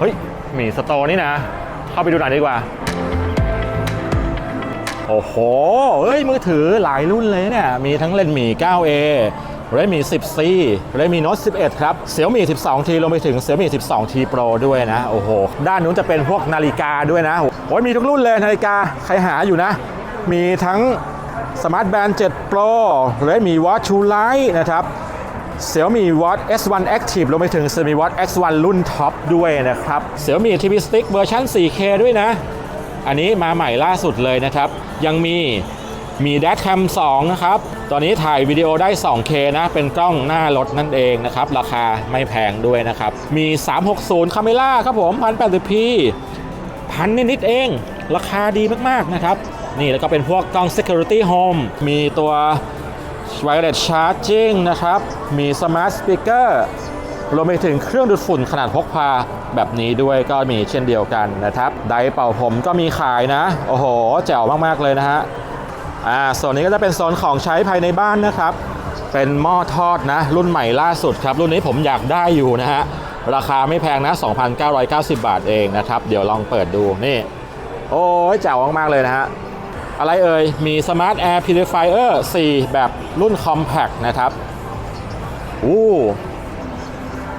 เฮ้ยหมีสโตร์นี่นะ เข้าไปดูหน่อยดีกว่า โอ้โหเฮ้ยมือถือหลายรุ่นเลยเนี่ย มีทั้งเลนหมี 9A เรดมี 10C เรดมี Note 11 ครับเสี่ยวมี 12T รวมไปถึงเสี่ยวมี 12T Pro ด้วยนะ โอ้โห ด้านนู้นจะเป็นพวกนาฬิกาด้วยนะโอ้ยมีทุกรุ่นเลยนาฬิกา ใครหาอยู่นะ มีทั้ง Smart Band 7 Pro เรดมี Watch True Light นะครับ Xiaomi Watch S1 Active รวมไปถึง Xiaomi Watch X1 รุ่นท็อปด้วยนะครับ Xiaomi TV Stick เวอร์ชัน 4K ด้วยนะ อันนี้มาใหม่ล่าสุดเลยนะครับ ยังมีมี Dash Cam 2นะครับ ตอนนี้ถ่ายวิดีโอได้ 2K นะ เป็นกล้องหน้ารถนั่นเองนะครับ ราคาไม่แพงด้วยนะครับ มี 360 Camera ครับผม 1080p พันนิดๆเอง ราคาดีมากๆนะครับ นี่แล้วก็เป็นพวกกล้อง Security Home มีตัว Wireless Charging นะครับ มี Smart Speaker รวมไปถึงเครื่องดูดฝุ่นขนาดพกพาแบบนี้ด้วยก็มีเช่นเดียวกันนะครับไดร์เป่าผมก็มีขายนะ โอ้โห แจ๋วมาก ๆ เลยนะฮะอ่าโซนนี้ก็จะเป็นโซนของใช้ภายในบ้านนะครับ เป็นหม้อทอดนะ รุ่นใหม่ล่าสุดครับ รุ่นนี้ผมอยากได้อยู่นะฮะ ราคาไม่แพงนะ 2,990 บาทเองนะครับ เดี๋ยวลองเปิดดูนี่ โอ้ยแจ๋วมาก ๆ เลยนะฮะ อะไรเอ่ย มี Smart Air Purifier 4 แบบรุ่น Compact นะครับอู้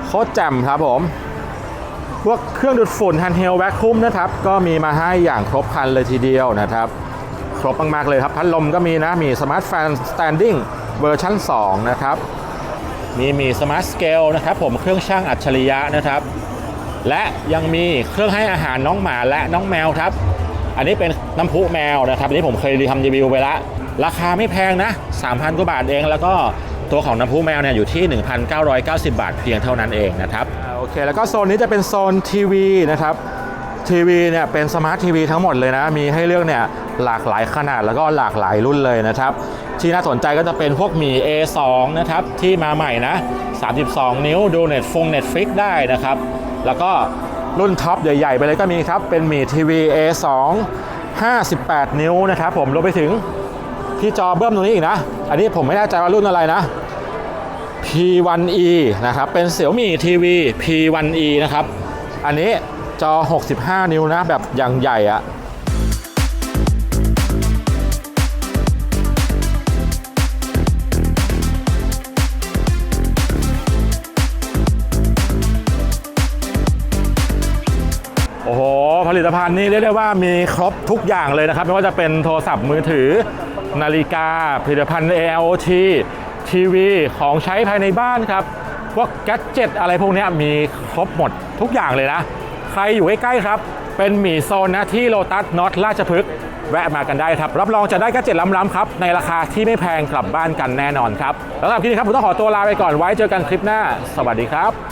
โคตรแจ่มครับผม พวกเครื่องดูดฝุ่น Handheld Vacuum นะครับ ก็มีมาให้อย่างครบครันเลยทีเดียวนะครับ ครบมาก ๆ เลยครับ พัดลมก็มีนะ มี Smart Fan Standing เวอร์ชัน2นะครับ มีมี Smart Scale นะครับผมเครื่องช่างอัจฉริยะนะครับ และยังมีเครื่องให้อาหารน้องหมาและน้องแมวครับ อันนี้เป็นน้ำพุแมวนะครับ อันนี้ผมเคยทำรีวิวไปล้วราคาไม่แพงนะ 3,000 กว่าบาทเอง แล้วก็ตัวของน้ำพุแมวเนี่ยอยู่ที่ 1,990 บาทเพียงเท่านั้นเองนะครับ โอเค แล้วก็โซนนี้จะเป็นโซนทีวีนะครับ ทีวีเนี่ยเป็นสมาร์ททีวีทั้งหมดเลยนะ มีให้เลือกเนี่ยหลากหลายขนาดแล้วก็หลากหลายรุ่นเลยนะครับ ที่น่าสนใจก็จะเป็นพวกมี A2 นะครับ ที่มาใหม่นะ 32 นิ้วดู Net ฟง Netflix ได้นะครับ แล้วก็ รุ่นท็อปใหญ่ๆ ไปเลยก็มีครับ เป็นมีทีวี A2 58 นิ้วนะครับผมรวมไปถึงที่จอเบิ้มตรงนี้อีกนะ อันนี้ผมไม่แน่ใจว่ารุ่นอะไรนะ P1e นะครับ เป็นเสี่ยวมี่ทีวี P1e นะครับ อันนี้จอ 65 นิ้วนะ แบบอย่างใหญ่อะ อ้โห ผลิตภัณฑ์นี้เรียกได้ว่ามีครบทุกอย่างเลยนะครับ ไม่ว่าจะเป็นโทรศัพท์มือถือ นาฬิกา ผลิตภัณฑ์ AOT ทีวี ของใช้ภายในบ้านครับ พวกแกดเจ็ตอะไรพวกนี้มีครบหมดทุกอย่างเลยนะ ใครอยู่ใกล้ๆครับ เป็นหมีโซนนะที่โลตัสน็อตราชพฤกษ์แวะมากันได้ครับ รับรองจะได้แกดเจ็ตล้ำๆครับ ในราคาที่ไม่แพงกลับบ้านกันแน่นอนครับแล้วสำหรับคลิปนี้ครับผมต้องขอตัวลาไปก่อนไว้เจอกันคลิปหน้า สวัสดีครับ